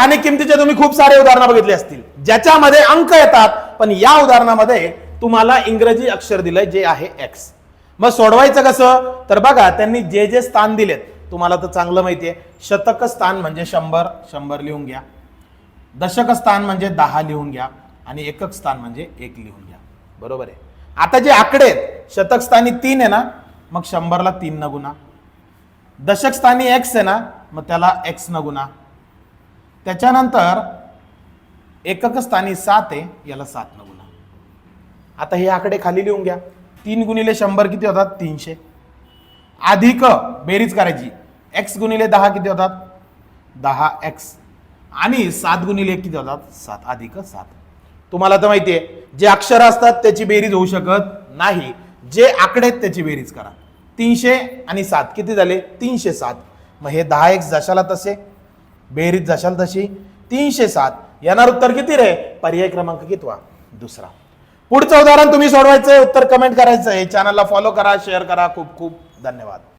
स्थानिक किमतीचे तुम्ही खूप सारे उदाहरणं बघितले असतील. ज्याच्यामध्ये अंक येतात पण या उदाहरणामध्ये तुम्हाला इंग्रजी अक्षर दिलंय जे आहे एक्स मग सोडवायचं कसं? तर बघा त्यांनी जे जे स्थान दिलेत तुम्हाला तर चांगलं माहिती आहे. शतक स्थान म्हणजे शंभर शंभर लिहून घ्या. दशक स्थान म्हणजे दहा लिहून घ्या. आणि एकक स्थान म्हणजे एक लिहून घ्या. बरोबर आहे. आता जे आकडे आहेत शतक स्थानी तीन आहे ना मग शंभरला तीन न गुणा. दशक स्थानी एक्स आहे ना मग त्याला एक्स न गुणा. त्याच्यानंतर एकक स्थानी सात आहे याला सात न गुणा. आता हे आकडे खाली लिहून घ्या. तीन गुणिले शंभर किती होतात? तीनशे. अधिक बेरीज करायची. एक्स गुणिले दहा किती होतात? दहा एक्स आणि सात गुणिले एक किती होतात? सात. अधिक सात. तुम्हाला तर माहिती आहे जे अक्षर असतात त्याची बेरीज होऊ शकत नाही. जे आकडे आहेत त्याची बेरीज करा. तीनशे आणि सात. किती झाले? तीनशे सात. मग हे दहा एक्स जशाला तसे. बेरीज जशाल तशी तीनशे सात. येणार उत्तर किती रे? पर्याय क्रमांक कितवा? दुसरा. पुढचं उदाहरण तुम्ही सोडवायचं उत्तर कमेंट करायचं आहे चॅनलला फॉलो करा शेअर करा. खूप खूप धन्यवाद.